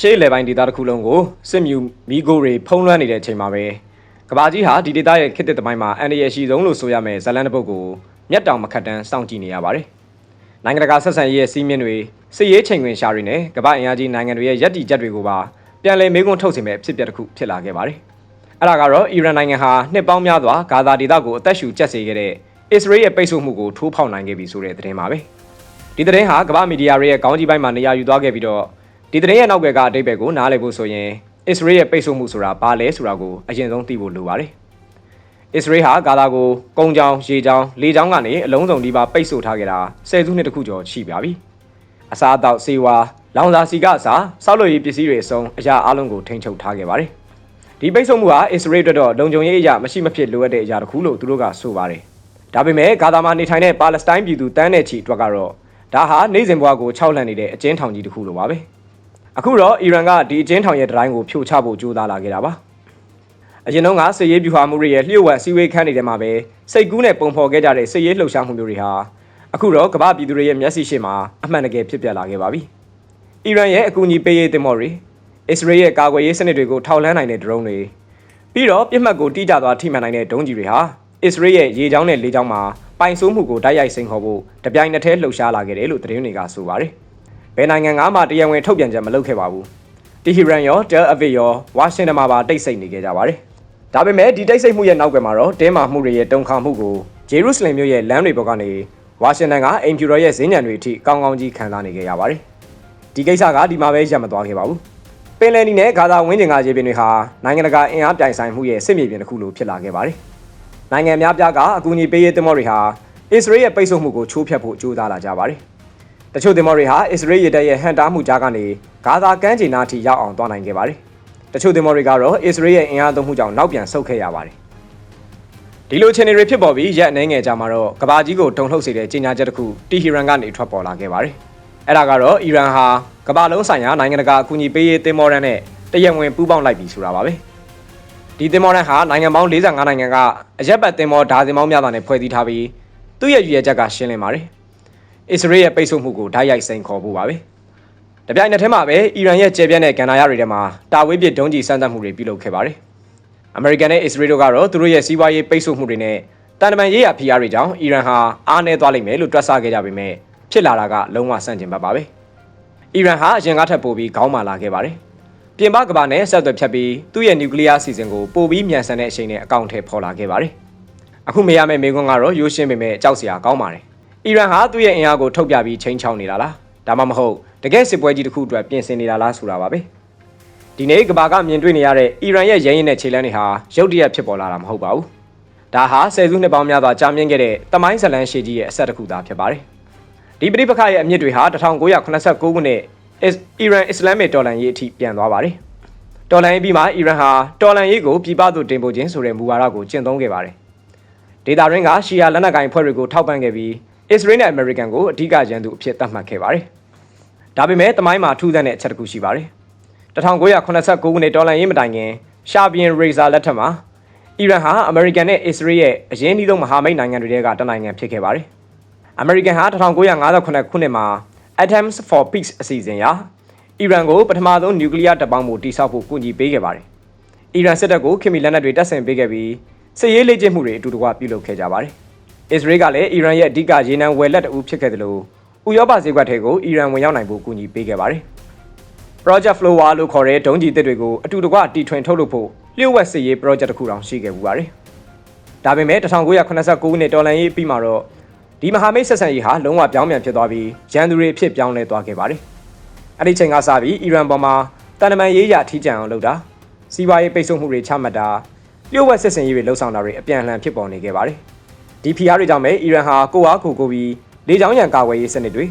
အရှိလေပိုင်းဒေသတစ်ခုလုံးကိုစစ်မြူမီဂိုတွေဖုံးလွှမ်းနေတဲ့အချိန်မှာပဲကဘာကြီးဟာဒီဒေသရဲ့ခေတ်သစ်သမိုင်းမှာအန်ဒီရရှိဆုံးလို့ဆိုရမယ်ဇလန်တစ်ပုတ်ကိုမျက်တောင်မခတ်တန်းစောင့်ကြည့်နေရပါတယ်။နိုင်ငံတကာဆက်ဆံရေးရဲ့စီးမြင့်တွေစစ်ရေးချိန်ခွင်ရှာတွေနဲ့ကမ္ဘာအင်အားကြီးနိုင်ငံတွေရဲ့ရည်တည်ချက်တွေကိုပါပြန်လည်မေးခွန်းထုတ်စင်မဲ့ဖြစ်ပျက်တစ်ခုဖြစ်လာခဲ့ပါတယ်။အဲ့ဒါကတော့အီရန်နိုင်ငံဟာနှစ်ပေါင်းများစွာဂါဇာဒေသကိုအသက်ရှူကျက်စေခဲ့တဲ့အစ္စရေးရဲ့ပိတ်ဆို့မှုကိုထိုးဖောက်နိုင်ခဲ့ပြီဆိုတဲ့သတင်းပါပဲ။ဒီသတင်းဟာကမ္ဘာမီဒီယာတွေရဲ့ခေါင်းကြီးပိုင်းမှာနေရာယူသွားခဲ့ပြီးတော့ ဒီသတင်းရဲ့နောက်ွယ်ကအတိတ်ဘက်ကိုနားလည်ဖို့ဆိုရင်အစ္စရေးရဲ့ပိတ်ဆို့မှုဆိုတာဘာလဲဆိုတာကိုအရင်ဆုံးသိဖို့လိုပါတယ်။အစ္စရေးဟာဂါဇာကိုကုန်းချောင်းရေချောင်းလေချောင်းကနေအလုံးစုံဒီပါပိတ်ဆို့ထားခဲ့တာဆယ်စုနှစ်တခုကျော်ရှိပါပြီ။အစားအသောက်ဆေးဝါးလောင်စာစီကအစားစောက်လို့ရေးပစ္စည်းတွေအစုံအရာအလုံးကိုထိန်းချုပ်ထားခဲ့ပါတယ်။ဒီပိတ်ဆို့မှုဟာအစ္စရေးအတွက်တော့လုံခြုံရေးအရာမရှိမဖြစ်လိုအပ်တဲ့အရာတစ်ခုလို့သူတို့ကဆိုပါတယ်။ဒါပေမဲ့ဂါဇာမှာနေထိုင်တဲ့ပါလက်စတိုင်းပြည်သူတန်းတဲ့ချီအတွက်ကတော့ဒါဟာနေစဉ်ဘဝကိုခြောက်လှန့်နေတဲ့အကျဉ်းထောင်ကြီးတစ်ခုလိုပါပဲ။ အခုတော့အီရန်ကဒီအကျဉ်းထောင်ရဲ့တိုင်းကိုဖြိုချဖို့ကြိုးစားလာခဲ့တာပါအရင်တုန်းကစစ်ရေးဗျူဟာမှုတွေရဲ့လျှို့ဝှက်စီဝေးခန်းနေတဲ့မှာပဲစိတ်ကူးနဲ့ပုံဖော်ခဲ့ကြတဲ့စစ်ရေးလှုပ်ရှားမှုမျိုးတွေဟာအခုတော့ကမ္ဘာပြည်သူတွေရဲ့မျက်စိရှေ့မှာအမှန်တကယ်ဖြစ်ပျက်လာခဲ့ပါပြီအီရန်ရဲ့အကူအညီပေးရေးတင်မော်တွေအစ္စရေးရဲ့ကာကွယ်ရေးစနစ်တွေကိုထောက်လှမ်းနိုင်တဲ့ဒရုန်းတွေပြီးတော့ပြစ်မှတ်ကိုတိကျသွားထိမှန်နိုင်တဲ့ဒုံးကျည်တွေဟာအစ္စရေးရဲ့ရေချောင်းနဲ့လေချောင်းမှာပိုင်ဆိုးမှုကိုတိုက်ရိုက်စိန်ခေါ်ဖို့တပြိုင်နက်တည်းလှုပ်ရှားလာခဲ့တယ်လို့သတင်းတွေကဆိုပါတယ်။ ဘယ်နိုင်ငံကမှတရားဝင်ထုတ်ပြန်ချက်မလုပ်ခဲ့ပါဘူးတီဟီရန်ရောတယ်အဗစ်ရောဝါရှင်တန်မှာပါတိတ်ဆိတ်နေခဲ့ကြပါတယ်ဒါပေမဲ့ဒီတိတ်ဆိတ်မှုရဲ့နောက်ကွယ်မှာတော့တင်းမာမှုတွေရဲ့တုံခါမှုကိုဂျေရုဆလင်မြို့ရဲ့လမ်းတွေပေါ်ကနေဝါရှင်တန်ကအိမ်ဖြူတော်ရဲ့ဈေးညံတွေအထိကောင်းကောင်းကြီးခံစားနေခဲ့ရပါတယ်ဒီကိစ္စကဒီမှာပဲရပ်မသွားခဲ့ပါဘူးပင်လယ်နီနဲ့ဂါဇာဝင်းကျင်ကရေပြင်တွေဟာနိုင်ငံတကာအင်အားပြိုင်ဆိုင်မှုရဲ့စစ်မြေပြင်တစ်ခုလိုဖြစ်လာခဲ့ပါတယ်နိုင်ငံများပြားကအကူအညီပေးရေးသမောတွေဟာအစ္စရေးရဲ့ပိတ်ဆို့မှုကိုချိုးဖျက်ဖို့ကြိုးစားလာကြပါတယ် တချို့သင်္ဘောတွေဟာအစ္စရေးရတပ်ရဲ့ဟန်တားမှုကြားကနေဂါဇာကမ်းခြေနားထိရောက်အောင်သွားနိုင်ခဲ့ပါတယ်။တချို့သင်္ဘောတွေကတော့အစ္စရေးရဲ့အင်အားသုံးမှုကြောင့်နောက်ပြန်ဆုတ်ခဲ့ရပါတယ်။ဒီလိုအခြေအနေတွေဖြစ်ပေါ်ပြီးရက်အနေငယ်ကြာမှာတော့ကဘာကြီးကိုတုံ့လှုပ်စေတဲ့ကြေညာချက်တစ်ခုတီဟီရန်ကနေထွက်ပေါ်လာခဲ့ပါတယ်။အဲ့ဒါကတော့အီရန်ဟာကမ္ဘာလုံးဆိုင်ရာနိုင်ငံတကာအကူအညီပေးရေးသင်္ဘောရန်နဲ့တရက်ဝင်ပူးပေါင်းလိုက်ပြီဆိုတာပါပဲ။ဒီသင်္ဘောရန်ဟာနိုင်ငံပေါင်း45နိုင်ငံကအရက်ပတ်သင်္ဘောဓာစင်ပေါင်းများစွာနဲ့ဖွဲ့စည်းထားပြီးသူ့ရဲ့ရည်ရွယ်ချက်ကရှင်းလင်းပါတယ်။ အစ္စရေးရဲ့ပိတ်ဆို့မှုကိုဓာတ်ရိုက်စိန်ခေါ်ဖို့ပါပဲ။တပြိုင်နက်တည်းမှာပဲအီရန်ရဲ့ကျေပြန့်တဲ့ကဏ္ဍရတွေထဲမှာတာဝေးပစ်ဒုံးကျည်စမ်းသပ်မှုတွေပြုလုပ်ခဲ့ပါတယ်။အမေရိကန်နဲ့အစ္စရေးတို့ကတော့သူတို့ရဲ့စီးပွားရေးပိတ်ဆို့မှုတွေနဲ့တန်တမန်ရေးရာဖိအားတွေကြောင့်အီရန်ဟာအားနည်းသွားလိမ့်မယ်လို့တွက်ဆခဲ့ကြပေမဲ့ဖြစ်လာတာကလုံးဝဆန့်ကျင်ဘက်ပါပဲ။အီရန်ဟာအရင်ကထပ်ပိုပြီးခေါင်းမာလာခဲ့ပါတယ်။ပြင်ပကမ္ဘာနဲ့ဆက်သွယ်ဖြတ်ပြီးသူ့ရဲ့နျူကလ িয়ার စီစဉ်ကိုပိုပြီးမြန်ဆန်တဲ့အချိန်နဲ့အကောင့်ထဲပေါ်လာခဲ့ပါတယ်။အခုမေးရမယ့်မေးခွန်းကတော့ရိုးရှင်းပေမဲ့ကြောက်စရာကောင်းပါတယ် အီရန်ဟာသူ့ရဲ့အင်အားကိုထုတ်ပြပြီးချိန်ချောင်းနေတာလားဒါမှမဟုတ်တကယ်စစ်ပွဲကြီးတစ်ခုအတွက်ပြင်ဆင်နေတာလားဆိုတာပါပဲဒီနေ့ကဘာကမြင်တွေ့နေရတဲ့အီရန်ရဲ့ရဲရင်တဲ့ခြေလမ်းတွေဟာရုတ်တရက်ဖြစ်ပေါ်လာတာမဟုတ်ပါဘူးဒါဟာဆယ်စုနှစ်ပေါင်းများစွာကြာမြင့်ခဲ့တဲ့တမိုင်းဇလန်ရှေကြီးရဲ့အဆက်တစ်ခုသာဖြစ်ပါတယ်ဒီပြိပခရဲ့အမြင့်တွေဟာ1989ခုနှစ်အီရန်အစ္စလာမစ်တော်လှန်ရေးအထိပြန်သွားပါတယ်တော်လှန်ရေးပြီးမှအီရန်ဟာတော်လှန်ရေးကိုပြည်ပသို့တင်ပို့ခြင်းဆိုတဲ့မူဝါဒကိုကျင့်သုံးခဲ့ပါတယ်ဒေတာရင်းကရှီယာလက်နက်ကိုင်ဖွဲ့တွေကိုထောက်ပံ့ခဲ့ပြီး အစ္စရေးနဲ့အမေရိကန်ကိုအဓိကရန်သူအဖြစ်သတ်မှတ်ခဲ့ပါတယ်။ဒါပေမဲ့တမိုင်းမှာထူးဆန်းတဲ့အချက်တစ်ခုရှိပါတယ်။1989ခုနှစ်ဒေါ်လာရင်းမတိုင်ခင်ရှာဘီယန်ရေဇာလက်ထက်မှာအီရန်ဟာအမေရိကန်နဲ့အစ္စရေးရဲ့အရင်းနှီးဆုံးမဟာမိတ်နိုင်ငံတွေကတနိုင်ငံဖြစ်ခဲ့ပါတယ်။အမေရိကန်ဟာ1958ခုနှစ်မှာ Atoms for Peace အစီအစဉ်အရအီရန်ကိုပထမဆုံးနျူကလ িয়ার တပ်ပေါင်းမှုတိစောက်ဖို့ကူညီပေးခဲ့ပါတယ်။အီရန်စစ်တပ်ကိုခင်မီလက်နက်တွေတပ်ဆင်ပေးခဲ့ပြီးစစ်ရေးလေ့ကျင့်မှုတွေအတူတကွပြုလုပ်ခဲ့ကြပါတယ်။ အစ္စရေးကလည်းအီရန်ရဲ့အဓိကရေနံဝယ်လက်တူဖြစ်ခဲ့တယ်လို့ဥရောပဈေးကွက်ထဲကိုအီရန်ဝင်ရောက်နိုင်ဖို့ကူညီပေးခဲ့ပါတယ်။ Project Flower လို့ခေါ်တဲ့ဒုံးကျည်သစ်တွေကိုအတူတကွတီထွင်ထုတ်လုပ်ဖို့လျှို့ဝှက်စစ်ရေး project တစ်ခုတောင်ရှိခဲ့ပူပါတယ်။ဒါပေမဲ့1989ခုနှစ်တော်လန်ရေးပြီးမှာတော့ဒီမဟာမိတ်ဆက်ဆံရေးဟာလုံးဝပြောင်းပြန်ဖြစ်သွားပြီးရန်သူတွေအဖြစ်ပြောင်းလဲသွားခဲ့ပါတယ်။အဲ့ဒီချိန်ကစပြီးအီရန်ပေါ်မှာတန်တမန်ရေးရထိကြံအောင်လုပ်တာစီးပွားရေးပိတ်ဆို့မှုတွေချမှတ်တာလျှို့ဝှက်စစ်စင်ရေးတွေလှုပ်ဆောင်တာတွေအပြန်အလှန်ဖြစ်ပေါ်နေခဲ့ပါတယ်။ ဒီဖိအားတွေကြောင့်ပဲအီရန်ဟာကိုအားကိုကိုပြီးလေကြောင်းရန်ကာကွယ်ရေးစနစ်တွေ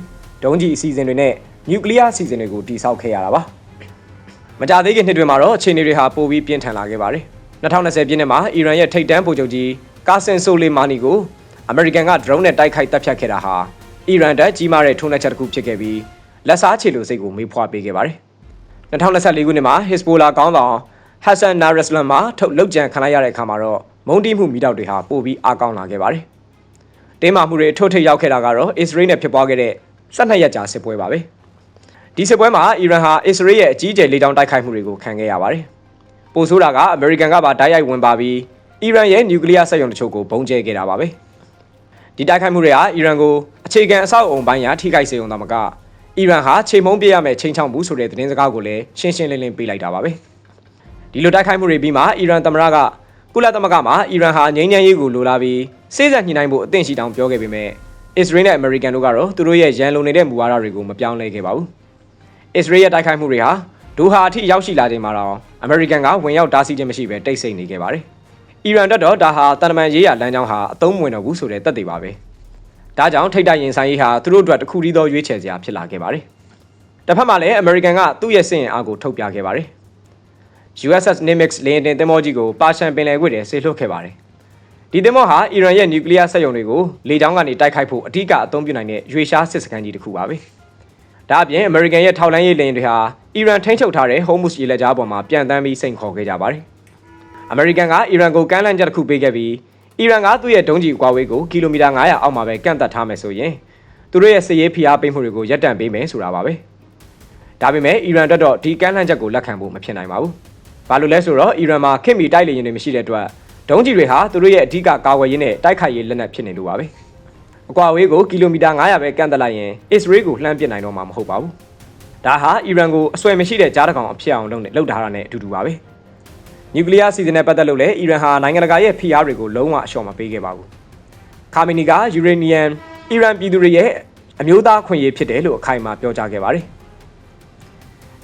ဒုံးကျည်အစီအစဉ်တွေနဲ့နျူကလ িয়ার အစီအစဉ်တွေကိုတည်ဆောက်ခဲ့ရတာပါမကြသေးခင်နှစ်တွေမှာတော့အခြေအနေတွေဟာပိုပြီးပြင်းထန်လာခဲ့ပါတယ်2020ပြည့်နှစ်မှာအီရန်ရဲ့ထိပ်တန်းဗိုလ်ချုပ်ကြီးကာဆင်ဆိုလီမာနီကိုအမေရိကန်ကဒရုန်းနဲ့တိုက်ခိုက်တပ်ဖြတ်ခဲ့တာဟာအီရန်တပ်ကြီးမားတဲ့ထုံးနှက်ချက်တစ်ခုဖြစ်ခဲ့ပြီးလက်စားချေလိုစိတ်ကိုမေးဖွာပေးခဲ့ပါတယ်2024ခုနှစ်မှာဟစ်ဘိုလာကောင်းဆောင်ဟက်ဆန်နာရက်စလန်မှာထုတ်လုပ်ကြံခံလိုက်ရတဲ့အခါမှာတော့ မုံတီးမှုမိတောက်တွေဟာပိုပြီးအားကောင်းလာခဲ့ပါတယ်။တင်းမာမှုတွေထိုးထိပ်ရောက်ခဲ့တာကတော့အစ္စရေးနဲ့ဖြစ်ပွားခဲ့တဲ့12ရက်ကြာစစ်ပွဲပါပဲ။ဒီစစ်ပွဲမှာအီရန်ဟာအစ္စရေးရဲ့အကြီးအကျယ်လေကြောင်းတိုက်ခိုက်မှုတွေကိုခံခဲ့ရပါတယ်။ပိုဆိုးတာကအမေရိကန်ကပါတိုက်ရိုက်ဝင်ပါပြီးအီရန်ရဲ့နျူကလ িয়ার စက်ရုံတချို့ကိုဘုံကျဲခဲ့တာပါပဲ။ဒီတိုက်ခိုက်မှုတွေဟာအီရန်ကိုအခြေခံအဆောက်အုံပိုင်းရာထိခိုက်စေုံသာမကအီရန်ဟာချိန်မုံပြရမယ့်ချိန်ချောင်းမှုဆိုတဲ့သတင်းစကားကိုလည်းရှင်းရှင်းလင်းလင်းပေးလိုက်တာပါပဲ။ဒီလိုတိုက်ခိုက်မှုတွေပြီးမှအီရန်သမ္မတက ကုလသမဂ္ဂမှာအီရန်ဟာငြိမ်းချမ်းရေးကိုလိုလားပြီးစေ့စပ်ညှိနှိုင်းဖို့အသင့်ရှိတောင်ပြောခဲ့ပေမဲ့အစ္စရေးနဲ့အမေရိကန်တို့ကတော့သူတို့ရဲ့ရန်လုံနေတဲ့မူဝါဒတွေကိုမပြောင်းလဲခဲ့ပါဘူး။အစ္စရေးရဲ့တိုက်ခိုက်မှုတွေဟာဒိုဟာအထိရောက်ရှိလာချိန်မှာတော့အမေရိကန်ကဝင်ရောက်တားဆီးခြင်းမရှိဘဲတိတ်ဆိတ်နေခဲ့ပါတယ်။အီရန်တက်တော့ဒါဟာတန်တမန်ရေးရလမ်းကြောင်းဟာအသုံးမဝင်တော့ဘူးဆိုတဲ့သက်သေပါပဲ။ဒါကြောင့်ထိတ်တိုက်ရင်ဆိုင်ရေးဟာသူတို့အတွက်တစ်ခုတည်းသောရွေးချယ်စရာဖြစ်လာခဲ့ပါတယ်။တစ်ဖက်မှာလည်းအမေရိကန်ကသူ့ရဲ့စစ်ရင်အားကိုထုတ်ပြခဲ့ပါတယ်။ USS Nimitz လေယာဉ်တင်သင်္ဘောကြီးကိုပါရှန်ပင်လယ်ကွေ့ထဲဆေးလွှတ်ခဲ့ပါတယ်။ဒီသင်္ဘောဟာအီရန်ရဲ့နျူကလ িয়ার စက်ရုံတွေကိုလေကြောင်းကနေတိုက်ခိုက်ဖို့အထူးကအသုံးပြုနိုင်တဲ့ရွေရှားစစ်စခန်းကြီးတစ်ခုပါပဲ။ဒါအပြင်အမေရိကန်ရဲ့ထောက်လှမ်းရေးလေယာဉ်တွေဟာအီရန်ထိန်းချုပ်ထားတဲ့ Hormuz ရေလက်ကြားပေါ်မှာပြန်တမ်းပြီးစိန်ခေါ်ခဲ့ကြပါတယ်။အမေရိကန်ကအီရန်ကိုကမ်းလှမ်းချက်တစ်ခုပေးခဲ့ပြီးအီရန်ကသူ့ရဲ့ဒုံးကျည်ကွာဝေးကိုကီလိုမီတာ900အောက်မှာပဲကန့်သက်ထားမယ်ဆိုရင်သူတို့ရဲ့စစ်ရေးဖိအားပေးမှုတွေကိုရပ်တန့်ပေးမယ်ဆိုတာပါပဲ။ဒါပေမဲ့အီရန်အတွက်တော့ဒီကမ်းလှမ်းချက်ကိုလက်ခံဖို့မဖြစ်နိုင်ပါဘူး။ ဘာလို့လဲဆိုတော့အီရန်မှာခင်မီတိုက်လေယာဉ်တွေမရှိတဲ့အတွက်ဒုံးကျည်တွေဟာသူတို့ရဲ့အဓိကကာကွယ်ရေးနဲ့တိုက်ခိုက်ရေးလက်နက်ဖြစ်နေလို့ပါပဲ။အကွာဝေးကိုကီလိုမီတာ900ပဲကန့်သက်လိုက်ရင်အစ္စရေးကိုလှမ်းပစ်နိုင်တော့မှာမဟုတ်ပါဘူး။ဒါဟာအီရန်ကိုအဆွဲမရှိတဲ့ကြားတကောင်အဖြစ်အောင်လုပ်နေလုပ်ထားတာနဲ့အတူတူပါပဲ။နျူကလ িয়ার စီစဉ်နဲ့ပတ်သက်လို့လည်းအီရန်ဟာနိုင်ငံတကာရဲ့ဖိအားတွေကိုလုံးဝအလျှော့မပေးခဲ့ပါဘူး။ခါမီနီကယူရေနီယံအီရန်ပြည်သူတွေရဲ့အမျိုးသားခွင့်ရေးဖြစ်တယ်လို့အခိုင်အမာပြောကြားခဲ့ပါတယ်။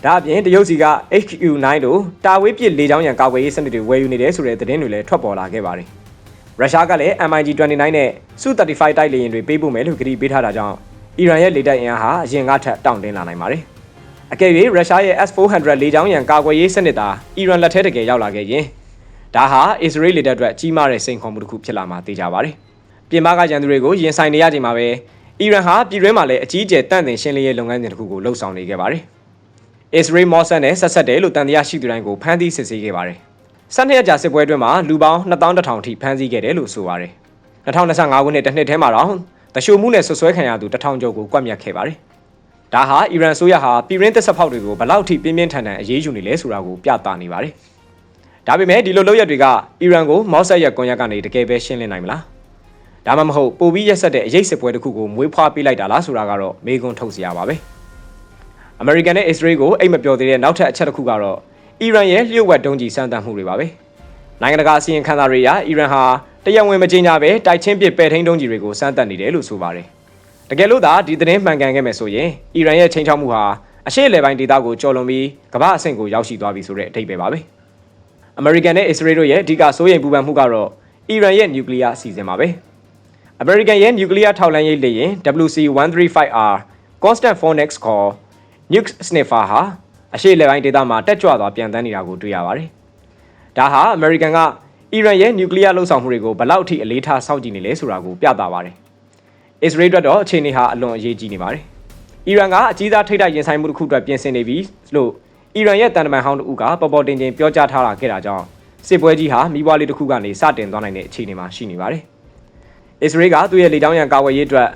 ဒါအပြင်တရုတ်စီက HQ9 တို့တာဝေးပစ်လေကြောင်းရန်ကာကွယ်ရေးစနစ်တွေဝယ်ယူနေတယ်ဆိုတဲ့သတင်းတွေလည်းထွက်ပေါ်လာခဲ့ပါတယ်။ရုရှားကလည်း MiG-29 နဲ့ Su-35 တိုက်လေယာဉ်တွေပေးပို့မယ်လို့ကတိပေးထားတာကြောင့်အီရန်ရဲ့လေတပ်အင်အားဟာအရင်ကထက်တောင့်တင်းလာနိုင်ပါတယ်။အကယ်၍ရုရှားရဲ့ S-400 လေကြောင်းရန်ကာကွယ်ရေးစနစ်သာအီရန်လက်ထဲတကယ်ရောက်လာခဲ့ရင်ဒါဟာအစ္စရေးလေတပ်အတွက်ကြီးမားတဲ့စိန်ခေါ်မှုတစ်ခုဖြစ်လာမှာသိကြပါတယ်။ပြင်ပကရန်သူတွေကိုရင်ဆိုင်နေရချိန်မှာပဲအီရန်ဟာပြည်တွင်းမှာလည်းအကြီးအကျယ်တန့်တင်ရှင်းလင်းရေးလုပ်ငန်းစဉ်တစ်ခုကိုလှုပ်ဆောင်နေခဲ့ပါတယ်။ အစ္စရေးမော့ဆန်နဲ့ဆက်ဆက်တယ်လို့တန်တရားရှိသူတိုင်းကိုဖမ်းဆီးစစ်ဆေးခဲ့ပါတယ်။၁၂ရက်ကြာစစ်ပွဲအတွင်းမှာလူပေါင်း2100ထိဖမ်းဆီးခဲ့တယ်လို့ဆိုပါတယ်။2025ခုနှစ်တစ်နှစ်ထဲမှာတော့တရှိုမှုနဲ့ဆွဆွဲခံရသူ1000ကျော်ကိုကွပ်မျက်ခဲ့ပါတယ်။ဒါဟာအီရန်ဆိုရဟာပြည်ရင်းသစ္စာဖောက်တွေကိုဘလောက်ထိပြင်းပြင်းထန်ထန်အရေးယူနေလဲဆိုတာကိုပြသနေပါတယ်။ဒါပေမဲ့ဒီလိုလုပ်ရက်တွေကအီရန်ကိုမော့ဆက်ရက်ကွန်ရက်ကနေတကယ်ပဲရှင်းလင်းနိုင်မလား။ဒါမှမဟုတ်ပိုပြီးရက်ဆက်တဲ့အရေးစစ်ပွဲတစ်ခုကိုမွေးဖွားပေးလိုက်တာလားဆိုတာကတော့မေးခွန်းထုတ်စရာပါပဲ။ အမေရိကန်နဲ့အစ္စရေးကိုအိတ်မပြောသေးတဲ့နောက်ထပ်အချက်တစ်ခုကတော့အီရန်ရဲ့လျှို့ဝှက်ဒုံးကျည်စမ်းသပ်မှုတွေပါပဲနိုင်ငံတကာအစည်းအဝေးခန်းသားတွေအရအီရန်ဟာတရားဝင်မကြေညာပဲတိုက်ချင်းပစ်ပယ်ထိန်ဒုံးကျည်တွေကိုစမ်းသပ်နေတယ်လို့ဆိုပါတယ်တကယ်လို့သာဒီသတင်းမှန်ကန်ခဲ့မယ်ဆိုရင်အီရန်ရဲ့ချိန်ချောက်မှုဟာအရှေ့အလယ်ပိုင်းဒေသကိုကျော်လွန်ပြီးကမ္ဘာအဆင့်ကိုရောက်ရှိသွားပြီဆိုတဲ့အဓိပ္ပာယ်ပါပဲအမေရိကန်နဲ့အစ္စရေးတို့ရဲ့အဓိကစိုးရိမ်ပူပန်မှုကတော့အီရန်ရဲ့နျူကလ িয়ার အစီအစဉ်ပါပဲအမေရိကန်ရဲ့နျူကလ িয়ার ထောက်လှမ်းရေးလေယာဉ် WC135R Constant Phoenix ခေါ် Nuke Sniffer ဟာအရှေ့လက်ပိုင်းဒေသမှာတက်ကြွသွားပြန်တန်းနေတာကိုတွေ့ရပါတယ်။ဒါဟာအမေရိကန်ကအီရန်ရဲ့နျူကလ িয়ার လှုပ်ဆောင်မှုတွေကိုဘလောက်ထိအလေးထားစောင့်ကြည့်နေလဲဆိုတာကိုပြသပါတယ်။အစ္စရေးအတွက်တော့အခြေအနေဟာအလွန်အရေးကြီးနေပါတယ်။အီရန်ကအကြီးစားထိပ်တိုက်ရင်ဆိုင်မှုတစ်ခုအတွက်ပြင်ဆင်နေပြီလို့အီရန်ရဲ့တန်တမန်ဟောင်းတို့ကပေါ်ပေါ်တင်တင်ပြောကြားထားလာခဲ့တာကြောင့်စစ်ပွဲကြီးဟာမိဘလေးတစ်ခုကနေစတင်သွားနိုင်တဲ့အခြေအနေမှာရှိနေပါတယ်။အစ္စရေးကသူ့ရဲ့လေကြောင်းရန်ကာကွယ်ရေးအတွက်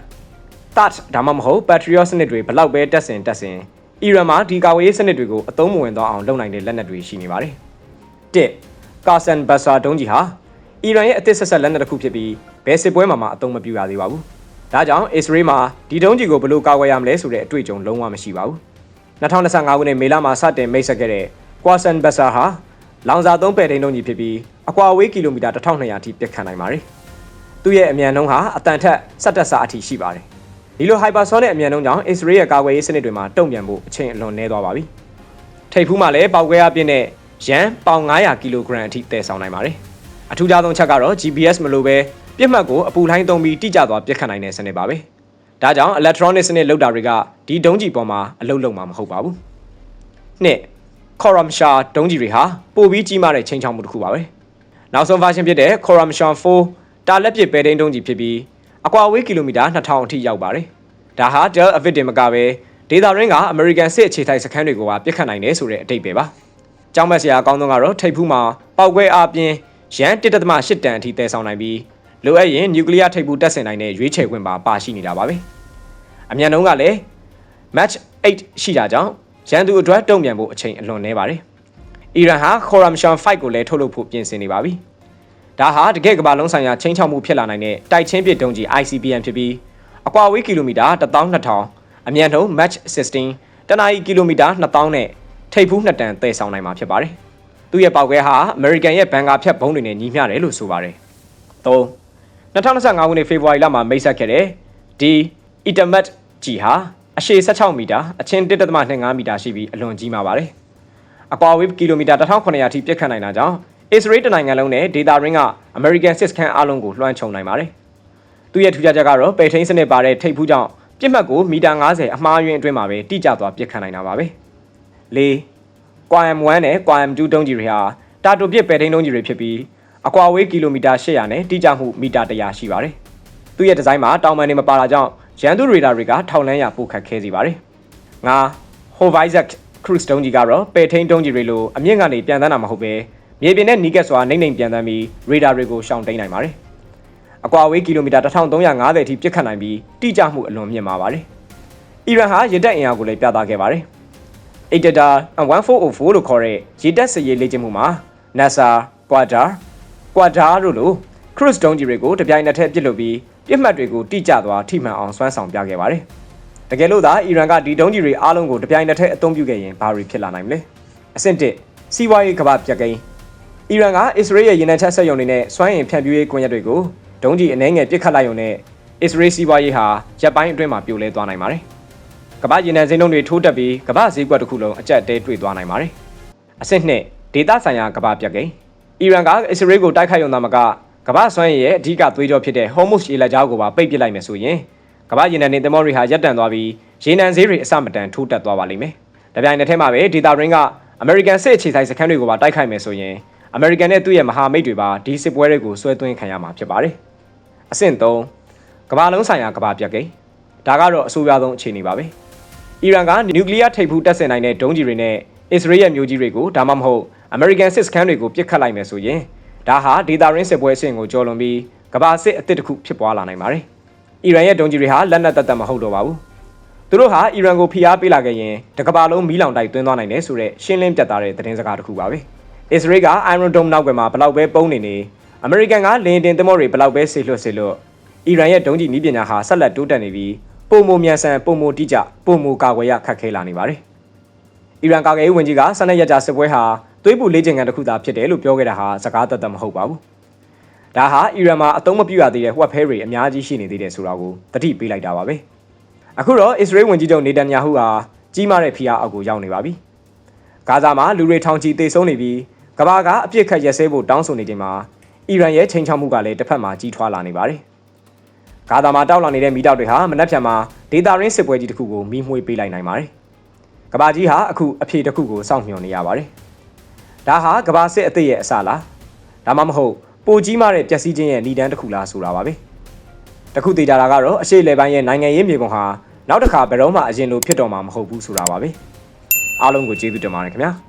THAAD ဒါမှမဟုတ် Patriot စနစ်တွေဘလောက်ပဲတက်ဆင်တက်ဆင် အီရန်မှာဒီကာဝေးရေးစနစ်တွေကိုအသုံးမဝင်တော့အောင်လုပ်နိုင်တဲ့လက်နက်တွေရှိနေပါတယ်။တစ်ကာဆန်ဘတ်ဆာဒုံးကြီးဟာအီရန်ရဲ့အသစ်ဆက်ဆက်လက်နက်တစ်ခုဖြစ်ပြီးဘယ်စစ်ပွဲမှာမှအသုံးမပြုရသေးပါဘူး။ဒါကြောင့်အစ္စရေးမှာဒီဒုံးကြီးကိုဘယ်လိုကာကွယ်ရမလဲဆိုတဲ့အတွေ့အကြုံလုံးဝမရှိပါဘူး။2025ခုနှစ်မေလမှာစတင်မိတ်ဆက်ခဲ့တဲ့ကွာဆန်ဘတ်ဆာဟာလောင်စာသုံးပယ်ထိန်ဒုံးကြီးဖြစ်ပြီးအကွာအဝေးကီလိုမီတာ1200အထိပစ်ခတ်နိုင်ပါတယ်။သူ့ရဲ့အမြန်နှုန်းဟာအတန်ထက်၁၇ဆအထိရှိပါတယ်။ ဒီလို hypersonic အမြန်နှုန်းကြောင့် Israel ရဲ့ကာကွယ်ရေးစနစ်တွေမှာတုံ့ပြန်ဖို့အချိန်အလွန်နည်းသွားပါပြီ။ထိပ်ဖူးမှာလည်းပေါက်ကွဲအပြင်းနဲ့ရန်ပေါင်900ကီလိုဂရမ်အထိတည်ဆောင်နိုင်ပါတယ်။အထူးခြားဆုံးချက်ကတော့ GPS မလိုပဲပြစ်မှတ်ကိုအပူလှိုင်းသုံးပြီးတိကျသွားပြစ်ခတ်နိုင်တဲ့စနစ်ပါပဲ။ဒါကြောင့် electronic စနစ်လောက်တာတွေကဒီဒုံးကျည်ပေါ်မှာအလုပ်လုပ်မှာမဟုတ်ပါဘူး။နှစ် Khoram Shah ဒုံးကျည်တွေဟာပိုပြီးကြီးမားတဲ့ချိန်ချောက်မှုတစ်ခုပါပဲ။နောက်ဆုံး version ဖြစ်တဲ့ Khoram Shah 4တာလက်ပစ်ပဲတိန်ဒုံးကျည်ဖြစ်ပြီး အကွာအဝေးကီလိုမီတာ2000အထိရောက်ပါတယ်။ဒါဟာ Del Avid တင်မကပဲဒေတာရင်းကအမေရိကန်စစ်အခြေထိုက်စခန်းတွေကိုပါပြစ်ခတ်နိုင်တယ်ဆိုတဲ့အတိတ်ပဲပါ။ကြောင်းမက်ဆရာအကောင်းဆုံးကတော့ထိပ်ဖူးမှာပောက်ကွဲအားပြင်းရန်1.8တန်အထိတည်ဆောင်နိုင်ပြီးလိုအပ်ရင်နျူကလ িয়ার ထိပ်ဖူးတက်ဆင်နိုင်တဲ့ရွေးချယ်ခွင့်ပါပါရှိနေတာပါပဲ။အမြန်နှုန်းကလည်း Match 8ရှိတာကြောင့်ရန်သူအတွက်တုံ့ပြန်ဖို့အချိန်အလွန်နေပါတယ်။အီရန်ဟာ Khorramshan 5ကိုလည်းထုတ်လုပ်ဖို့ပြင်ဆင်နေပါပြီ။ ဒါဟာတကယ့်ကမ္ဘာလုံးဆိုင်ရာချင်းချောက်မှုဖြစ်လာနိုင်တဲ့တိုက်ချင်းပစ်ဒုံးကြီး ICBM ဖြစ်ပြီးအကွာဝေးကီလိုမီတာ12000အမြန်နှုန်း Mach 16တနအီကီလိုမီတာ2000နဲ့ထိပ်ဖူး2တန်သယ်ဆောင်နိုင်မှာဖြစ်ပါတယ်။သူ့ရဲ့ပေါက်ကွဲဟာအမေရိကန်ရဲ့ဘန်ကာဖြတ်ဘုံးတွေနဲ့ညီမျှတယ်လို့ဆိုပါတယ်။3 2025ခုနှစ်ဖေဖော်ဝါရီလမှာမိတ်ဆက်ခဲ့တဲ့ဒီ Itamat ကြီးဟာအရှည်16မီတာအချင်း1.25မီတာရှိပြီးအလွန်ကြီးမာပါတယ်။အကွာဝေးကီလိုမီတာ1900ထိပြည့်ခတ်နိုင်တာကြောင့် အစ္စရေးတနိုင်ငံလုံးနဲ့ဒေတာရင်းကအမေရိကန်စစ်စခန်းအလုံးကိုလွှမ်းခြုံနိုင်ပါတယ်။သူရဲ့ထူးခြားချက်ကတော့ပယ်ထိန်းစနစ်ပါတဲ့ထိပ်ဖူးကြောင့်ပြစ်မှတ်ကိုမီတာ90အမှားယွင်းအတွင်းမှာပဲတိကျသွားပြစ်ခတ်နိုင်တာပါပဲ။၄ Quam 1နဲ့ Quam 2တုံးကြီးတွေဟာတာတိုပစ်ပယ်ထိန်းတုံးကြီးတွေဖြစ်ပြီးအကွာဝေးကီလိုမီတာ800နဲ့တိကျမှုမီတာ100ရှိပါတယ်။သူ့ရဲ့ဒီဇိုင်းမှာတောင်ပန်တွေမပါတာကြောင့်ရန်သူရေဒါတွေကထောက်လန်းရပိုခတ်ခဲစေပါတယ်။ငါ Hovizak Cruise တုံးကြီးကတော့ပယ်ထိန်းတုံးကြီးတွေလိုအမြင့်ကနေပြန်တန်းတာမဟုတ်ပဲ မြေပြင်နဲ့နီးကပ်စွာနှိမ့်နှိမ့်ပြန်တန်းပြီးရေဒါတွေကိုရှောင်တိန်နိုင်ပါတယ်။အကွာဝေးကီလိုမီတာ1350အထိပြစ်ခတ်နိုင်ပြီးတိကျမှုအလွန်မြင့်မာပါတယ်။အီရန်ဟာရင်တက်အင်အားကိုလည်းပြသခဲ့ပါတယ်။ Itada 1404လို့ခေါ်တဲ့ရေတက်စရေးလေ့ကျင့်မှုမှာ NASA, Quadar, Quadar တို့လို cruise တုံးကြီးတွေကိုတပြိုင်နက်တည်းပစ်လွတ်ပြီးပြစ်မှတ်တွေကိုတိကျသွားထိမှန်အောင်စွမ်းဆောင်ပြခဲ့ပါတယ်။တကယ်လို့သာအီရန်ကဒီတုံးကြီးတွေအားလုံးကိုတပြိုင်နက်တည်းအသုံးပြုခဲ့ရင်ဘာတွေဖြစ်လာနိုင်မလဲ။အဆင့်1စီးပွားရေးကမ္ဘာပြက်ကိန်း အီရန်ကအစ္စရေးရဲ့ရေနံချက်ဆက်ယုံတွေနဲ့စွမ်းအင်ဖြန့်ဖြူးရေးကွန်ရက်တွေကိုဒုံးကြီးအနှဲငယ်ပစ်ခတ်လိုက်ရုံနဲ့အစ္စရေးစီးပွားရေးဟာရပ်ပိုင်းအတွင်းမှာပြိုလဲသွားနိုင်ပါတယ်။ကမ္ဘာရေနံစိမ်းလုံးတွေထိုးတက်ပြီးကမ္ဘာဈေးကွက်တစ်ခုလုံးအကျက်တဲတွေ့သွားနိုင်ပါတယ်။အဆင့်2ဒေသဆိုင်ရာကမ္ဘာပြက်ကိန်းအီရန်ကအစ္စရေးကိုတိုက်ခိုက်ရုံသာမကကမ္ဘာစွမ်းရည်ရဲ့အဓိကသွေးကြောဖြစ်တဲ့ Hormuz ရေလက်ကြားကိုပါပိတ်ပစ်လိုက်မယ်ဆိုရင်ကမ္ဘာရေနံနေသမောတွေဟာရပ်တန့်သွားပြီးရေနံဈေးတွေအဆမတန်ထိုးတက်သွားပါလိမ့်မယ်။ဒါပြိုင်တဲ့ထဲမှာပဲဒေတာရင်းကအမေရိကန်စစ်အခြေဆိုင်စခန်းတွေကိုပါတိုက်ခိုက်မယ်ဆိုရင် အမေရိကန်နဲ့သူ့ရဲ့မဟာမိတ်တွေပါဒီစစ်ပွဲတွေကိုဆွဲသွင်းခံရမှာဖြစ်ပါတယ်။အဆင့်3ကမ္ဘာလုံးဆိုင်ရာကမ္ဘာပြက်ကိန်းဒါကတော့အဆိုးရွားဆုံးအခြေအနေပါပဲ။အီရန်ကနျူကလ িয়ার ထိပ်ဖူးတပ်ဆင်နိုင်တဲ့ဒုံးကြီးတွေနဲ့အစ္စရေးရဲ့မျိုးကြီးတွေကိုဒါမှမဟုတ်အမေရိကန်စစ်စခန်းတွေကိုပစ်ခတ်လိုက်မယ်ဆိုရင်ဒါဟာဒေတာရင်းစစ်ပွဲအဆင့်ကိုကျော်လွန်ပြီးကမ္ဘာစစ်အသစ်တစ်ခုဖြစ်ပွားလာနိုင်ပါတယ်။အီရန်ရဲ့ဒုံးကြီးတွေဟာလက်နက်သက်သက်မဟုတ်တော့ပါဘူး။သူတို့ဟာအီရန်ကိုဖိအားပေးလာခဲ့ရင်တကမ္ဘာလုံးမီးလောင်တိုက်သွင်းသွားနိုင်တယ်ဆိုတဲ့ရှင်းလင်းပြတ်သားတဲ့သတင်းစကားတစ်ခုပါပဲ။ အစ္စရေးက Iron Dome နောက်ကွယ်မှာဘလောက်ပဲပုံနေနေအမေရိကန်ကလင်းတင်သမောတွေဘလောက်ပဲဆေလွတ်ဆေလွတ်အီရန်ရဲ့ဒုံးကြီးနည်းပညာဟာဆက်လက်တိုးတက်နေပြီးပုံမမြန်ဆန်ပုံမတိကျပုံမကာကွယ်ရခက်ခဲလာနေပါတယ်။အီရန်ကာကွယ်ရေးဝန်ကြီးကဆန္ဒရကြစစ်ပွဲဟာသွေးပူလေးချင်ကန်တစ်ခုသာဖြစ်တယ်လို့ပြောခဲ့တာဟာစကားသက်သက်မဟုတ်ပါဘူး။ဒါဟာအီရန်မှာအသုံးမပြုရသေးတဲ့ဝက်ဖဲတွေအများကြီးရှိနေသေးတယ်ဆိုတာကိုတတိပေးလိုက်တာပါပဲ။အခုတော့အစ္စရေးဝန်ကြီးချုပ်နေတန်ယာဟုဟာကြီးမားတဲ့ဖိအားအောက်ကိုရောက်နေပါပြီ။ဂါဇာမှာလူတွေထောင်ချီသေဆုံးနေပြီး ကမ္ဘာကအပြစ်ခတ်ရက်စဲဖို့တောင်းဆိုနေချိန်မှာအီရန်ရဲ့ချိန်ချောက်မှုကလည်းတစ်ဖက်မှာကြီးထွားလာနေပါတယ်။ဂါဇာမှာတောက်လောင်နေတဲ့မိတောက်တွေဟာမနက်ဖြန်မှာဒေတာရင်းစစ်ပွဲကြီးတစ်ခုကိုမီးမွှေးပေးလိုက်နိုင်ပါတယ်။ကမ္ဘာကြီးဟာအခုအဖြေတစ်ခုကိုစောင့်မျှော်နေရပါတယ်။ဒါဟာကမ္ဘာစစ်အသစ်ရဲ့အစလား။ဒါမှမဟုတ်ပိုကြီးမားတဲ့ပျက်စီးခြင်းရဲ့ဏ္ဍန်တစ်ခုလားဆိုတာပါပဲ။တခုသေးကြတာကတော့အရှိလေပိုင်းရဲ့နိုင်ငံရေးမြေပုံဟာနောက်တစ်ခါဘယ်တော့မှအရင်လိုဖြစ်တော့မှာမဟုတ်ဘူးဆိုတာပါပဲ။အားလုံးကိုကျေးဇူးတင်ပါတယ်ခင်ဗျာ။